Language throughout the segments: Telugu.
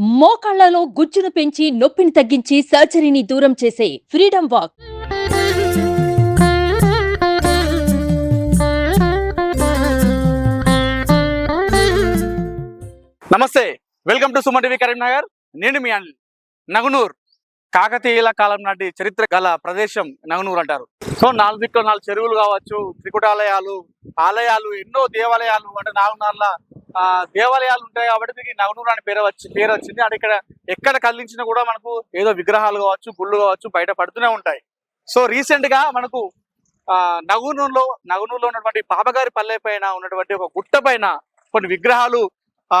మోకాళ్ళలో గుజ్జును పెంచి నొప్పిని తగ్గించి సర్జరీని దూరం చేసే ఫ్రీడమ్ వాక్. నమస్తే welcome to Suman TV Karimnagar. నేను మీ అనిల్. నగునూర్. కాకతీయుల కాలం నాటి చరిత్ర గల ప్రదేశం నగనూరు అంటారు. సో నాలుగు దిక్కులు నాలుగు చెరువులు కావచ్చు త్రికుటాలయాలు ఆలయాలు ఎన్నో దేవాలయాలు అంటే నాలుగు నాలుగు ఆ, దేవాలయాలు ఉంటాయి కాబట్టి దీనికి నగనూరు అని పేరు వచ్చి పేరు వచ్చింది. అంటే ఇక్కడ ఎక్కడ కదిలించినా కూడా మనకు ఏదో విగ్రహాలు కావచ్చు గుళ్ళు కావచ్చు బయట పడుతూనే ఉంటాయి. సో రీసెంట్గా మనకు ఆ, నగనూరులో ఉన్నటువంటి పాపగారి పల్లె పైన ఉన్నటువంటి ఒక గుట్ట పైన కొన్ని విగ్రహాలు ఆ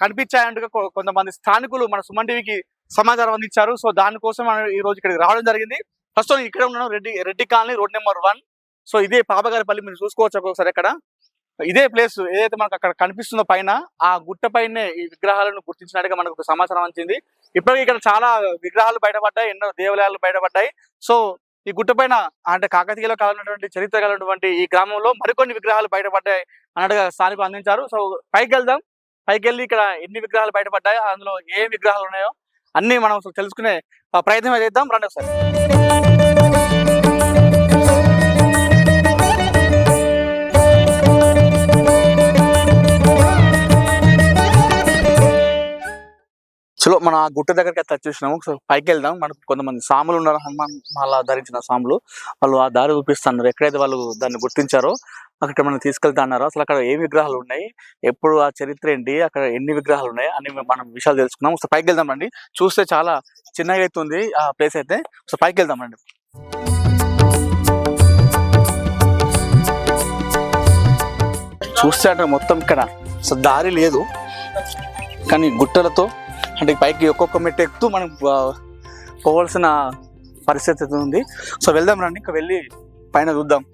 కనిపించాయంటూ కొంతమంది స్థానికులు మన సుమన్ టీవీకి సమాచారం అందించారు. సో దానికోసం మనం ఈ రోజు ఇక్కడికి రావడం జరిగింది. ఫస్ట్ ఇక్కడ ఉన్నాను Reddy Reddy colony road number one. So ఇదే పాపగారిపల్లి మీరు చూసుకోవచ్చు ఒక్కొక్కసారి ఇక్కడ ఇదే ప్లేస్ ఏదైతే మనకు అక్కడ కనిపిస్తుందో పైన ఆ గుట్ట పైనే ఈ విగ్రహాలను గుర్తించినట్టుగా మనకు ఒక సమాచారం వచ్చింది ఇప్పటికీ ఇక్కడ చాలా విగ్రహాలు బయటపడ్డాయి ఎన్నో దేవాలయాలు బయటపడ్డాయి. సో ఈ గుట్ట పైన అంటే కాకతీయలో కాలనటువంటి చరిత్ర కలిగినటువంటి ఈ గ్రామంలో మరికొన్ని విగ్రహాలు బయటపడ్డాయి అన్నట్టుగా స్థానికులు అందించారు. సో పైకి వెళ్దాం. పైకి వెళ్ళి ఇక్కడ ఎన్ని విగ్రహాలు బయటపడ్డాయి అందులో ఏ విగ్రహాలు ఉన్నాయో అన్ని మనం అసలు తెలుసుకునే ఆ, ప్రయత్నం చేద్దాం. రండి ఒకసారి. చలో మన ఆ గుట్ట దగ్గరికి అట్లా చూసినాము సో పైకి వెళ్దాం. మనకు కొంతమంది సాములు ఉన్నారు. హనుమాన్ మాల ధరించిన సాములు. వాళ్ళు ఆ దారి చూపిస్తున్నారు. ఎక్కడైతే వాళ్ళు దాన్ని గుర్తించారో అక్కడ మనం తీసుకెళ్తా అన్నారు. అసలు అక్కడ ఏ విగ్రహాలు ఉన్నాయి? ఎప్పుడు ఆ చరిత్ర ఏంటి? అక్కడ ఎన్ని విగ్రహాలు ఉన్నాయి? అని మనం విషయాలు తెలుసుకున్నాం సో పైకి వెళ్దాం అండి. చూస్తే చాలా చిన్నగా అవుతుంది ఆ ప్లేస్ అయితే. సో పైకి వెళ్దాం అండి. చూస్తే అంటే మొత్తం ఇక్కడ అసలు దారి లేదు. కానీ గుట్టలతో అంటే పైకి ఒక్కొక్క మెట్టు ఎక్కుతూ మనం పోవాల్సిన పరిస్థితి అయితే ఉంది. సో వెళ్దాం రండి. ఇంకా వెళ్ళి పైన చూద్దాం.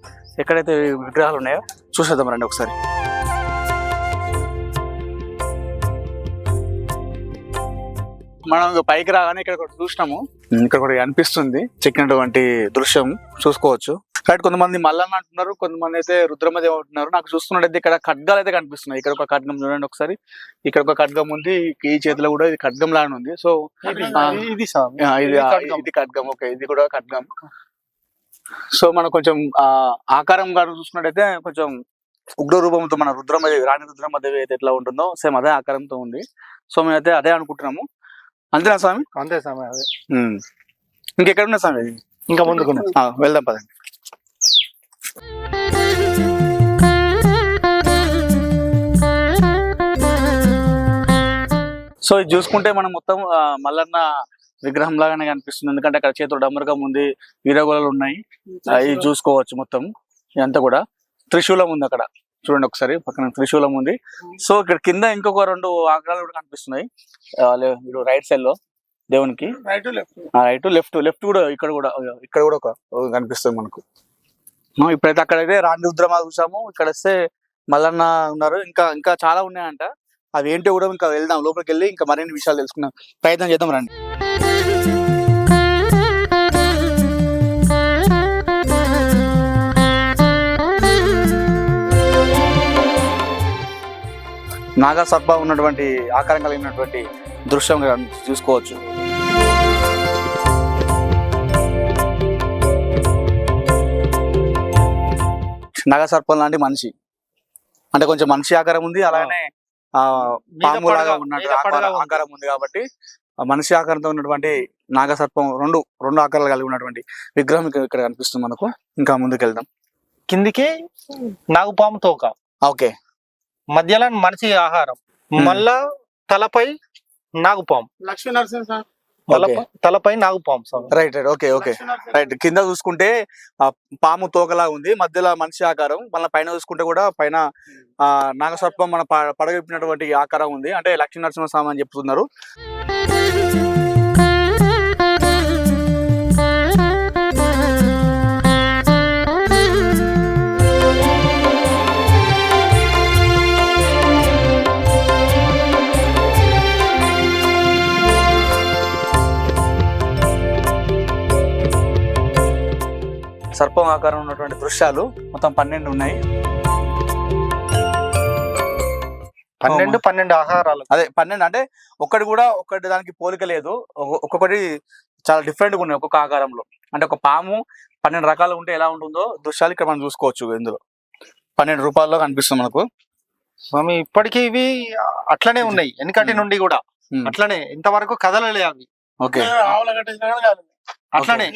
ఎక్కడైతే విగ్రహాలు ఉన్నాయో చూసేద్దాం రండి ఒకసారి. మనం పైకి రాగానే ఇక్కడ ఒకటి చూసినాము. ఇక్కడ ఒకటి అనిపిస్తుంది చెక్కినటువంటి దృశ్యం. చూసుకోవచ్చు. కాబట్టి కొంతమంది మల్లన్న అంటున్నారు కొంతమంది అయితే రుద్రమదేవి అంటున్నారు. నాకు చూస్తున్నట్టయితే ఇక్కడ ఖడ్గాలు అయితే కనిపిస్తున్నాయి. ఇక్కడ ఒక ఖడ్గం చూడండి ఒకసారి. ఇక్కడ ఒక ఖడ్గం ఉంది ఈ చేతిలో కూడా ఇది ఖడ్గం లాగా ఉంది. సో ఇది. ఇది ఖడ్గం. ఓకే ఇది కూడా ఖడ్గం. సో మనం కొంచెం ఆ ఆకారం గారు చూసుకున్నట్టయితే కొంచెం ఉగ్ర రూపంతో మన రుద్రమదేవి రాణి రుద్రమదేవి అయితే ఎట్లా ఉంటుందో సేమ్ అదే ఆకారంతో ఉంది. సో మేమైతే అదే అనుకుంటున్నాము. అంతేనా స్వామి? అంతే స్వామి అదే. ఉమ్. ఇంకెక్కడ ఉన్నా స్వామి? ఇంకా ముందుకున్నాం. ఆ, వెళ్దాం పదండి. సో ఇది చూసుకుంటే మనం మొత్తం మల్లన్న విగ్రహం లాగానే కనిపిస్తుంది. ఎందుకంటే అక్కడ చేతులు డమ్మరకం ఉంది వీరగోళాలు ఉన్నాయి. ఇది చూసుకోవచ్చు మొత్తం. ఇదంతా కూడా త్రిశూలం ఉంది అక్కడ. చూడండి ఒకసారి పక్కన త్రిశూలం ఉంది. సో ఇక్కడ కింద ఇంకొక రెండు ఆకారాలు కూడా కనిపిస్తున్నాయి. రైట్ సైడ్లో దేవునికి. Right left right left left కూడా ఇక్కడ కూడా ఇక్కడ కూడా ఒక కనిపిస్తుంది మనకు. ఇప్పుడైతే అక్కడైతే రాణి రుద్రమ చూసాము. ఇక్కడ వస్తే మల్లన్న ఉన్నారు. ఇంకా ఇంకా చాలా ఉన్నాయంట. అవి ఏంటో కూడా ఇంకా వెళ్దాం. లోపలికి వెళ్ళి ఇంకా మరిన్ని విషయాలు తెలుసుకున్నాం ప్రయత్నం చేద్దాం రండి. నాగసర్ప ఉన్నటువంటి ఆకారం కలిగినటువంటి దృశ్యం చూసుకోవచ్చు నాగసర్పం లాంటి మనిషి అంటే కొంచెం మనిషి ఆకారం ఉంది అలానే ఆ పాము లాగా పడగ- ఉన్నట్టు ఆకారం- ఉంది. కాబట్టి మనిషి ఆకారంతో ఉన్నటువంటి నాగసర్పం రెండు రెండు ఆకారాలు కలిగి ఉన్నటువంటి విగ్రహం ఇక్కడ కనిపిస్తుంది మనకు. ఇంకా ముందుకు వెళ్దాం కిందికి నాగుపాము తోక. ఓకే. మధ్యలో మనిషి ఆహారం. మళ్ళా తలపై నాగుపాము. లక్ష్మీ నరసింహ తలపై తలపై నాగుపాము right right okay okay. Right కింద చూసుకుంటే పాము తోకలా ఉంది. మధ్యలో మనిషి ఆకారం. మళ్ళీ పైన చూసుకుంటే కూడా పైన ఆ నాగసర్పం మన ప- పడగొప్పినటువంటి ఆకారం ఉంది. అంటే లక్ష్మీ నరసింహ స్వామి అని చెప్తున్నారు. సర్పం ఆకారం ఉన్నటువంటి దృశ్యాలు మొత్తం పన్నెండు ఉన్నాయి. పన్నెండు పన్నెండు ఆహారాలు. అదే పన్నెండు అంటే ఒక్కటి కూడా ఒక్కటి దానికి పోలిక లేదు. ఒక్కొ- ఒక్కొక్కటి చాలా డిఫరెంట్గా ఉన్నాయి ఒక్కొక్క ఆకారంలో. అంటే ఒక పాము పన్నెండు రకాలు ఉంటే ఎలా ఉంటుందో దృశ్యాలు ఇక్కడ మనం చూసుకోవచ్చు ఇందులో. పన్నెండు రూపాయల్లో కనిపిస్తుంది మనకు. స్వామి ఇప్పటికీ ఇవి అట్లనే ఉన్నాయి. వెనకటి ఉమ్. నుండి కూడా. అట్లనే ఇంతవరకు కదలలే అవి. ఓకే. ఆవుల కట్టేసిన అట్లనే.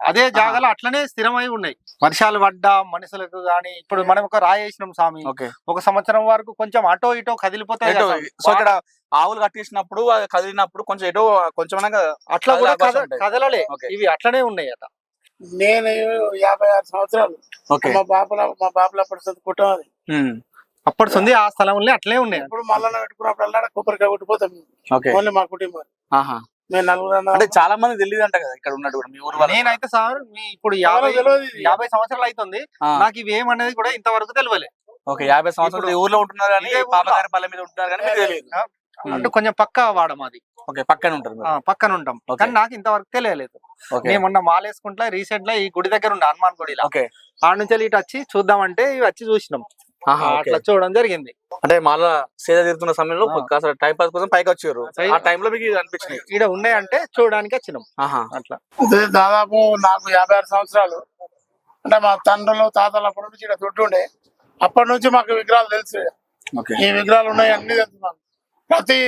అదే జాగాలో అట్లనే స్థిరమై ఉన్నాయి. వర్షాలు పడ్డా మనుషులకు గాని ఇప్పుడు మనం ఒక రాయి వేసినాం స్వామి ఒక సంవత్సరం వరకు కొంచెం అటో ఇటో కదిలిపోతాయి. సో ఇక్కడ ఆవులు కట్టేసినప్పుడు అది కదిలినప్పుడు కొంచెం ఎటో కొంచెం అట్లా కూడా. కదలలే. ఇవి అట్లనే ఉన్నాయి అట నేను యాభై ఆరు సంవత్సరాలు. మా బాపుల మా బాపుల అప్పుడు చదువుకుంటాం అది. ఉమ్. అప్పటి ఉంది ఆ స్థలంలో అట్లే ఉన్నాయి. ఇప్పుడు మళ్ళా పెట్టుకున్నప్పుడల్లా కొబ్బరికాయ కొట్టిపోతాం ఓకే. ఓన్లీ మా కుటుంబం. అంటే చాలా మంది తెలియదు అంట కదా ఇక్కడ ఉన్నట్టు కూడా మీ ఊరు నేనైతే సార్ మీ ఇప్పుడు యాభై. యాభై సంవత్సరాలు అవుతుంది నాకు ఇవి ఏమనేది కూడా ఇంతవరకు తెలియలే ఓకే యాభై సంవత్సరాలు ఊర్లో ఉంటున్నారు కానీ. పాపగారి పల్లె మీద ఉంటున్నారు కానీ తెలియదు అంటే కొంచెం పక్క వాడం అది ఓకే పక్కన ఉంటారు. పక్కన ఉంటాం. కానీ నాకు ఇంతవరకు తెలియలేదు. ఓకే. నేను మొన్న మాలేసుకుంటా రీసెంట్లో ఈ గుడి దగ్గర ఉండే హనుమాన్ గుడిలో. ఓకే. ఆడ నుంచి ఇటు వచ్చి చూద్దామంటే ఇవి వచ్చి చూసినాం. అట్లా చూడడం జరిగింది. అంటే మళ్ళా సేద తీరుతున్న సమయంలో. కాస్త టైం పాస్ కోసం పైకి వచ్చారు ఆ టైంలో మీకు ఇది అనిపించినాయి. ఈడ ఉన్నాయంటే చూడడానికి వచ్చినాం. ఆహా. అట్లా. అదే దాదాపు నాకు యాభై ఆరు సంవత్సరాలు. అంటే మా తండ్రులు తాతలు అప్పటి నుంచి ఇక్కడ తొట్టు ఉండే అప్పటి నుంచి మాకు విగ్రహాలు తెలుసు. ఈ విగ్రహాలు ఉన్నాయి అన్ని తెలుసు ప్రతి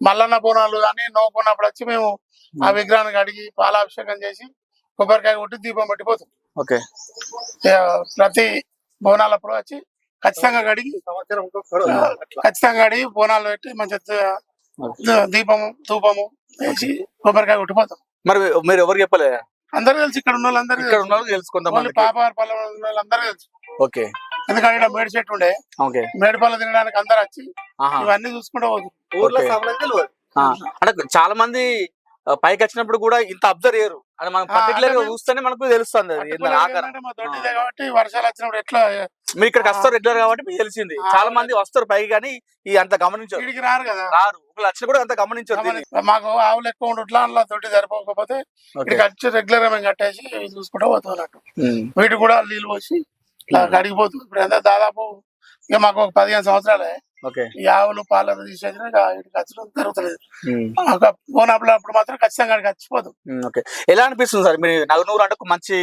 మల్లన్న బోనాలు కానీ నోకున్నప్పుడు వచ్చి మేము ఆ విగ్రహాన్ని కడిగి పాలాభిషేకం చేసి కొబ్బరికాయ కొట్టి దీపం పెట్టిపోతాం ఓకే. ప్రతి బోనాలప్పుడు వచ్చి ఖచ్చితంగా కడిగి ఖచ్చితంగా కడిగి బోనాలు పెట్టి మంచిగా దీపము ధూపము వేసి కొబ్బరికాయ కొట్టిపోతాం. మరి మీరు ఎవరు చెప్పలే? అందరూ తెలుసు ఇక్కడ ఉన్న వాళ్ళందరూ ఇక్కడ ఉన్న వాళ్ళు తెలుసు ఓన్లీ కొంతమంది పాపారు పల్లె ఉన్న వాళ్ళందరూ తెలుసు. ఓకే. ఎందుకంటే ఇక్కడ మేడి చెట్టు ఉండే. ఓకే. మేడి పళ్ళు తినడానికి అందరు వచ్చి ఇవన్నీ చూసుకుంటూ ఆ, అంటే చాలా మంది పైకి వచ్చినప్పుడు కూడా ఇంత అబ్జర్వ్ చేయరు. అది మనం పర్టికులర్గా అంటే చూస్తేనే మనకు తెలుస్తుంది కాబట్టి వర్షాలు వచ్చినప్పుడు ఎట్లా మీరు ఇక్కడికి వస్తారు రెగ్యులర్ కాబట్టి మీకు తెలిసింది. చాలా మంది వస్తారు పైకి కానీ ఈ అంత గమనించారు. వీడికి రారు కదా. రారు. ఒకళ్ళు వచ్చిన కూడా అంత గమనించారు మాకు ఆవులు ఎక్కువ ఉండట్లా అందులో తోటి సరిపోకపోతే ఇక్కడికి వచ్చి రెగ్యులర్గా మేము కట్టేసి చూసుకుంటూ పోతాం అన్నట్టు. ఉమ్. వీటికి కూడా నీళ్ళు పోసి ఇట్లా కడిగిపోతుంది ఇప్పుడు ఎంత దాదాపు ఇక మాకు ఒక పదిహేను సంవత్సరాలే. ఈ ఆవులు పాలను తీసేసిన ఇక వీటికి ఖర్చు జరుగుతలేదు. ఉమ్. ఒక బోనాపులు అప్పుడు మాత్రం ఖచ్చితంగా ఉమ్, ఓకే. ఎలా అనిపిస్తుంది సార్? మీరు నగనూరు అంటే ఒక మంచి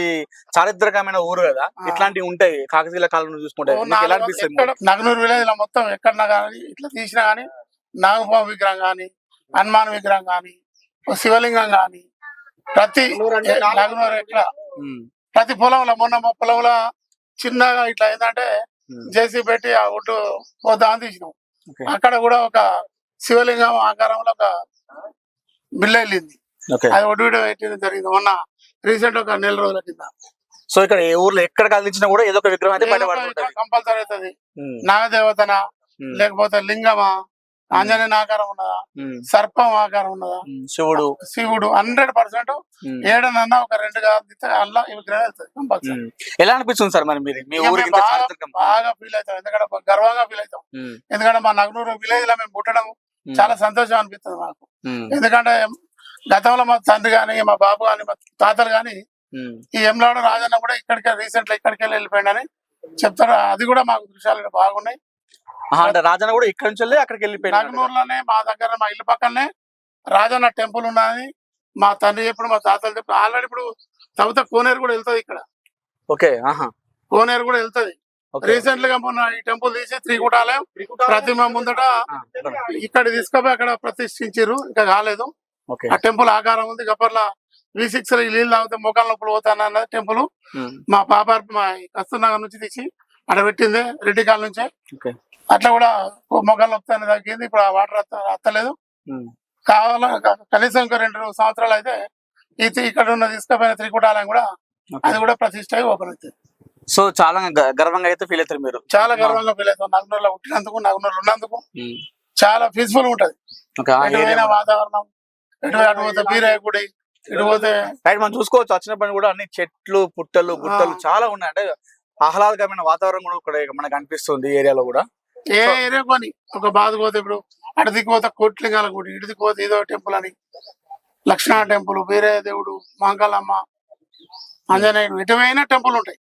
చారిత్రకమైన ఊరు కదా. ఇట్లాంటివి ఉంటాయి. కాకతీయుల కాలంలో చూసుకుంటే ఎలా అనిపిస్తుంది? ఎక్కడ నగనూరు విలేజ్లో మొత్తం ఎక్కడన్నా కానీ ఇట్లా తీసినా కానీ నాగపాము విగ్రహం కానీ హనుమాన్ విగ్రహం కానీ శివలింగం కానీ ప్రతి నగనూరు అంటే ఏ- నగనూరు ఎక్కడ ఉమ్, ప్రతి పొలంలో మొన్న మా పొలంలో చిన్నగా ఇట్లా ఏంటంటే జేసీ పెట్టి ఆ ఒడ్డు పోదాం తీసినాం. అక్కడ కూడా ఒక శివలింగం ఆకారంలో ఒక బిల్ల వెళ్ళింది. అది ఒడ్డు విడ పెట్టింది జరిగింది. మొన్న రీసెంట్ ఒక నెల రోజుల కింద. సో ఇక్కడ ఏ ఊర్లో ఎక్కడ కదిలించినా కూడా ఏదో ఒక విగ్రహం అయితే కంపల్సరీ అవుతుంది. నాగదేవతన? లేకపోతే లింగమా? ఆంజనేయ ఆకారం ఉన్నదా? సర్పం ఆకారం ఉన్నదా? శివుడు. శివుడు. హండ్రెడ్ పర్సెంట్ ఉమ్, ఏడనన్నా ఒక రెండు కాదు అల్లా కంపల్సరీ. ఉమ్. ఎలా అనిపిస్తుంది సార్ మరి మీరు మీ ఊరికి బాగా- ఫీల్ అవుతాం. ఎందుకంటే గర్వంగా ఫీల్ అవుతాం. ఎందుకంటే మా నగనూరు విలేజ్లో మేము పుట్టడం చాలా సంతోషం అనిపిస్తుంది మాకు. ఎందుకంటే గతంలో మా తండ్రి కానీ మా బాబు కానీ మా తాతలు ఉమ్, ఈ ఎంలాడు రాజన్న కూడా ఇక్కడికే రీసెంట్లో ఇక్కడికి వెళ్ళి వెళ్ళిపోయాడని చెప్తారు. అది కూడా మాకు దృశ్యాలు బాగున్నాయి. అంటే రాజన్న కూడా ఇక్కడ నుంచి వెళ్ళి అక్కడికి వెళ్ళిపోయినాడు. నాగనూరులోనే మా దగ్గర మా ఇల్లు పక్కనే రాజన్న టెంపుల్ ఉన్నది. మా తండ్రి ఎప్పుడు మా తాతలు చెప్పి ఆల్రెడీ ఇప్పుడు తవ్వుత కోనేరు కూడా వెళ్తుంది ఇక్కడ. ఓకే ఆహా. కోనేరు కూడా వెళ్తుంది. రీసెంట్గా మొన్న ఈ టెంపుల్ తీసి త్రికూటాలయం ప్రతిమ ముందట ఇక్కడ తీసుకుపోయి అక్కడ ప్రతిష్ఠించారు ఇంకా కాలేదు. ఓకే. ఆ టెంపుల్ ఆకారం ఉంది గప్పర్ల వి సిక్స్లో నీళ్ళు తాగితే మొక్కల నొప్పులు పోతాను అన్నది టెంపుల్ మా పాప మా కస్తూర్నగర్ నుంచి తీసి అక్కడ పెట్టింది రెడ్డి కాల నుంచే. అట్లా కూడా మొక్కలు నొప్పుతాను తగ్గింది. ఇప్పుడు ఆ వాటర్ అత్త- అత్తలేదు కావాల కనీసం ఇంకా రెండు సంవత్సరాలు అయితే ఈ తి- ఇక్కడ ఉన్న తీసుకుపోయిన త్రికూటాలయం కూడా. అది కూడా ప్రతిష్ట అయి ఓపెన్ అవుతుంది. సో చాలా గర్వంగా అయితే ఫీల్ అవుతారు మీరు. చాలా గర్వంగా ఫీల్ అవుతాం. నగనూరులో పుట్టినందుకు నగనూరులో ఉన్నందుకు. చాలా పీస్ఫుల్ ఉంటది. వాతావరణం ఎటు అటు పోతే బీరయ్య గుడి ఇటు పోతే మనం చూసుకోవచ్చు. వచ్చినప్పుడు కూడా అన్ని చెట్లు పుట్టలు గుట్టలు. చాలా ఉన్నాయి. అంటే ఆహ్లాదకరమైన వాతావరణం కూడా ఇక్కడ మనకు అనిపిస్తుంది ఏరియాలో కూడా. ఏ ఏరియా కొని ఒక బాధ పోతే ఇప్పుడు అటు దిక్కుపోతే కోట్లింగాల గుడి ఇటు దిక్కుపోతే ఏదో టెంపుల్ అని. లక్ష్మణ టెంపుల్ బీరయ్య దేవుడు మాంకాలమ్మ ఆంజనేయుడు ఎటువైనా టెంపుల్ ఉంటాయి.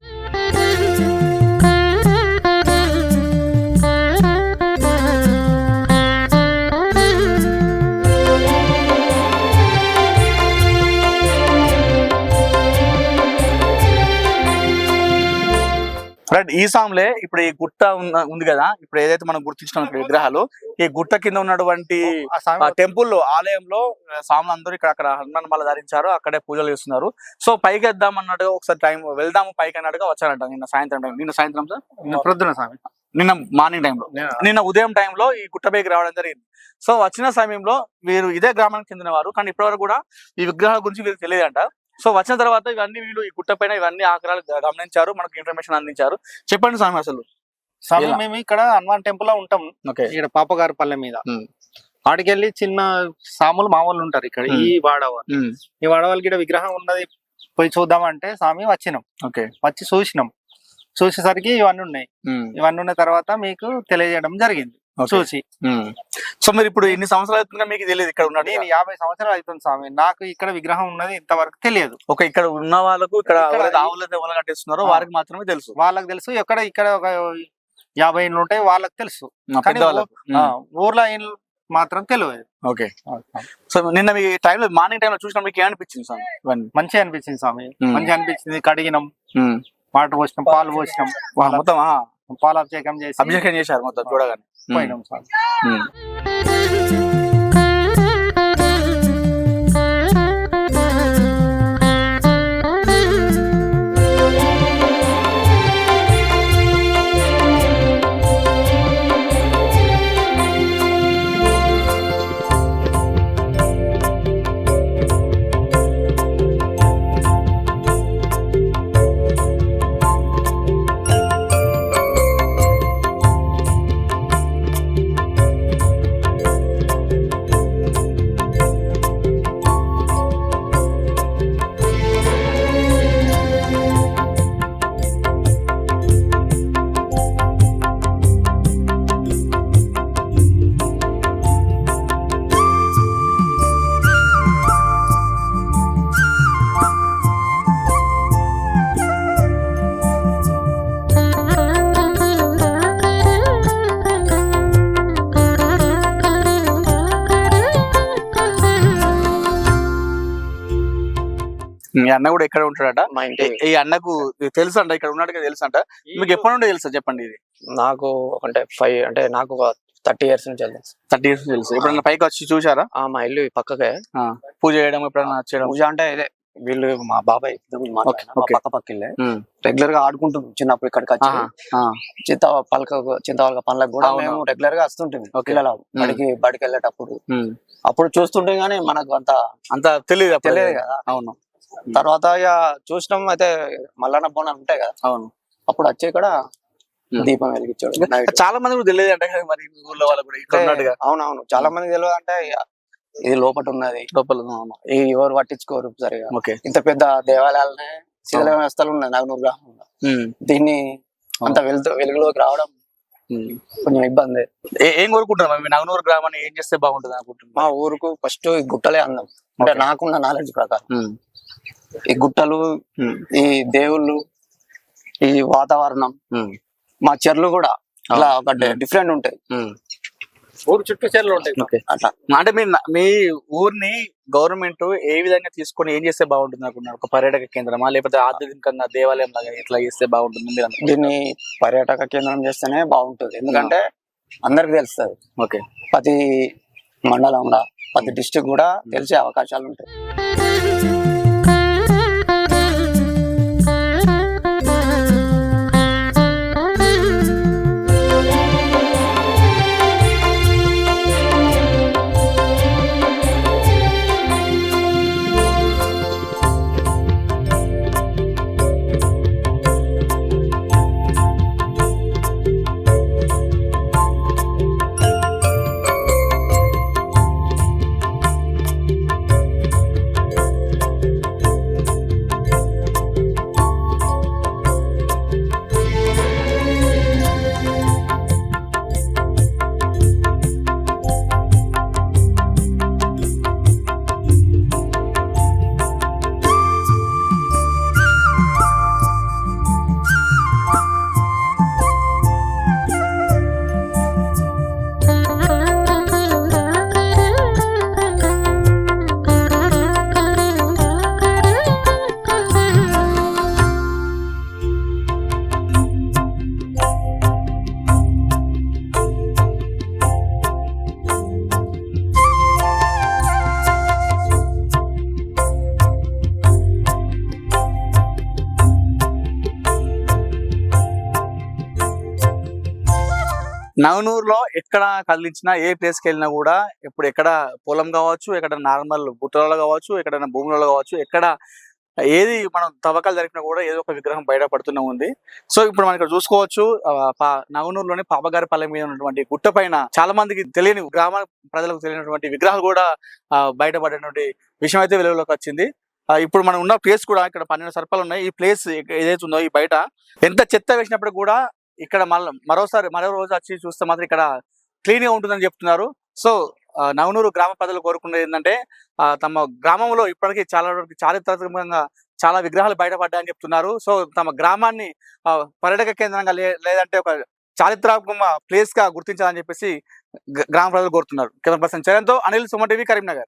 ఈ సాంలే ఇప్పుడు ఈ గుట్ట ఉంది కదా? ఇప్పుడు ఏదైతే మనం గుర్తించిన విగ్రహాలు ఈ గుట్ట కింద ఉన్నటువంటి ఆ స్వామి ఆ టెంపుల్ ఆలయంలో స్వాములు అందరూ ఇక్కడ అక్కడ హనుమాన్ మాల ధరించారు అక్కడే పూజలు చేస్తున్నారు. సో పైకి వెళ్దాం అన్నట్టుగా ఒకసారి టైం వెళ్దాము పైకి అన్నట్టుగా వచ్చారంట నిన్న సాయంత్రం టైం నిన్న సాయంత్రం సార్? ప్రొద్దున స్వామి నిన్న మార్నింగ్ టైంలో నిన్న. ఉదయం టైంలో ఈ గుట్టపైకి రావడం జరిగింది. సో వచ్చిన సమయంలో వీరు ఇదే గ్రామానికి చెందిన వారు కానీ ఇప్పటివరకు కూడా ఈ విగ్రహాల గురించి వీరికి తెలియదంట. సో వచ్చిన తర్వాత ఇవన్నీ వీళ్ళు ఈ గుట్ట పైన ఇవన్నీ ఆకారాలు గమనించారు మనకు ఇన్ఫర్మేషన్ అందించారు. చెప్పండి స్వామి అసలు. స్వామి? మేము ఇక్కడ హనుమాన్ టెంపుల్లో ఉంటాం. ఇక్కడ పాపగారి పల్లె మీద. ఆడికెళ్ళి చిన్న సాములు మామూలు ఉంటారు ఇక్కడ ఈ వాడవ ఈ వాడవాళ్ళకి ఇక్కడ విగ్రహం ఉన్నది పోయి చూద్దామంటే స్వామి వచ్చినాం. ఓకే. వచ్చి చూసినాం. చూసేసరికి ఇవన్నీ ఉన్నాయి. ఇవన్నీ ఉన్న తర్వాత మీకు తెలియజేయడం జరిగింది. చూసి. సో మీరు ఇప్పుడు ఎన్ని సంవత్సరాలు అవుతుందో మీకు తెలియదు ఇక్కడ ఉన్నది నేను యాభై సంవత్సరాలు అవుతుంది స్వామి. నాకు ఇక్కడ విగ్రహం ఉన్నది ఇంతవరకు తెలియదు. ఒక ఇక్కడ ఉన్న వాళ్ళకు ఇక్కడ ఎవరు కట్టిస్తున్నారో. వారికి మాత్రమే తెలుసు. వాళ్ళకి తెలుసు. ఎక్కడ ఇక్కడ ఒక యాభై ఇండ్లు ఉంటాయి వాళ్ళకి తెలుసు. కానీ ఆ, ఊర్లో ఇండ్లు మాత్రం తెలియదు. ఓకే సో నిన్న మీ టైంలో మార్నింగ్ టైంలో చూసినా మీకు ఏమనిపించింది స్వామి? మంచిగా అనిపించింది స్వామి. ఉమ్. మంచిగా అనిపించింది. కడిగినాం. వాటర్ పోసినాం పాలు పోసినాం. మొత్తం ఆ, పాలు అభిషేకం చేసి అభిషేకం చేశారు మొత్తం చూడగానే ఉమ్. పోయినాం స్వామి మీ అన్న కూడా ఇక్కడ ఉంటాడట? మా ఇంటి ఈ అన్నకు తెలుసు అంట ఇక్కడ ఉన్నట్టుగా తెలుసు అంట మీకు ఎప్పటి నుండి తెలుసా చెప్పండి ఇది? నాకు అంటే ఫైవ్ అంటే నాకు ఒక థర్టీ ఇయర్స్ నుంచి వెళ్ళదు థర్టీ ఇయర్స్ తెలుసు. ఎప్పుడన్నా పైకి వచ్చి చూసారా ఆ మా ఇల్లు ఈ పక్కకే. పూజ చేయడం ఎప్పుడన్నా చేయడం? పూజ అంటే ఇదే వీళ్ళు మా బాబాయ్ మా okay. పక్క పక్క ఇల్లే ఉమ్. రెగ్యులర్గా ఆడుకుంటుంది చిన్నప్పుడు ఇక్కడికి వచ్చి. ఆహా, ఆ, చింత పలక పనులకు కూడా అవును. మేము రెగ్యులర్గా వస్తుంటుంది Okay. పిల్లల. బడికి బడికి వెళ్ళేటప్పుడు. ఉమ్. అప్పుడు చూస్తుంటే గానీ మనకు అంత అంత తెలియదు అప్పుడు. తెలియదు కదా. అవును. తర్వాత ఇక చూసినాం అయితే మల్లన్న బోనాలు ఉంటాయి కదా. అవును. అప్పుడు వచ్చి ఇక్కడ. దీపం వెలిగించాడు చాలా మంది కూడా తెలియదు అంటే మరి మీ ఊర్లో వాళ్ళు కూడా ఇక్కడ ఉన్నట్టుగా అవునవును. చాలా మంది తెలియదు అంటే ఇది లోపట ఉన్నది. లోపల ఎవరు పట్టించుకోరు సరిగా. ఓకే. ఇంత పెద్ద దేవాలయాలనే శిథిల వ్యవస్థలు ఉన్నాయి. నాగనూరు గ్రామంలో. దీన్ని అంత వెలుతు వెలుగులోకి రావడం. కొంచెం ఇబ్బంది. ఏ- మీ నగనూరు గ్రామాన్ని ఏం చేస్తే బాగుంటుంది అనుకుంటున్నారు? మా ఊరుకు ఫస్ట్ గుట్టలే అందం. అంటే. నాకున్న నాలెడ్జ్ ప్రకారం. ఈ గుట్టలు. ఈ దేవుళ్ళు ఈ వాతావరణం. మా చెర్లు కూడా అలా ఒక. డిఫరెంట్ ఉంటాయి. ఊరు చుట్టూ చెర్లు ఉంటాయి అట్లా. అంటే మీ మీ ఊరిని గవర్నమెంట్ ఏ విధంగా తీసుకొని ఏం చేస్తే బాగుంటుంది అనుకున్నారు ఒక పర్యాటక కేంద్రమా? లేకపోతే ఆధ్యాత్మికంగా దేవాలయం లాగా ఇట్లా చేస్తే బాగుంటుంది మీరు? దీన్ని పర్యాటక కేంద్రం చేస్తేనే బాగుంటుంది. ఎందుకంటే అందరికి తెలుస్తుంది. ఓకే. ప్రతి మండలంలో ప్రతి డిస్టిక్ కూడా తెలిసే అవకాశాలు ఉంటాయి. నవనూరులో ఎక్కడ కదిలించినా ఏ ప్లేస్కి వెళ్ళినా కూడా ఇప్పుడు ఎక్కడ పొలం కావచ్చు ఎక్కడ నార్మల్ గుట్టలలో కావచ్చు ఎక్కడైనా భూములలో కావచ్చు ఎక్కడ ఏది మనం తవ్వకాలు జరిపినా కూడా ఏదో ఒక విగ్రహం బయటపడుతూనే ఉంది. సో ఇప్పుడు మనం ఇక్కడ చూసుకోవచ్చు ఆ, పా- నవనూరులోని పాపగారిపల్లె మీద ఉన్నటువంటి గుట్ట పైన చాలా మందికి తెలియని గ్రామ ప్రజలకు తెలియనటువంటి విగ్రహాలు కూడా బయటపడేటువంటి విషయం అయితే వెలుగులోకి వచ్చింది. ఇప్పుడు మనం ఉన్న ప్లేస్ కూడా ఇక్కడ పన్నెండు సర్పాలు ఉన్నాయి. ఈ ప్లేస్ ఏదైతే ఉందో ఈ బయట ఎంత చెత్త వేసినప్పుడు కూడా ఇక్కడ మళ్ళీ మరోసారి మరో రోజు వచ్చి చూస్తే మాత్రం ఇక్కడ క్లీన్గా ఉంటుందని చెప్తున్నారు. సో నవనూరు గ్రామ ప్రజలు కోరుకునేది ఏంటంటే ఆ, తమ గ్రామంలో ఇప్పటికీ చాలా వరకు చారిత్రాత్మకంగా చాలా విగ్రహాలు బయటపడ్డాయని చెప్తున్నారు. సో తమ గ్రామాన్ని పర్యాటక కేంద్రంగా లే- లేదంటే ఒక చారిత్రాత్మక ప్లేస్గా గుర్తించాలని చెప్పేసి గ్రామ ప్రజలు కోరుతున్నారు. Camera person చరణ్తో Anil Suma TV Karimnagar.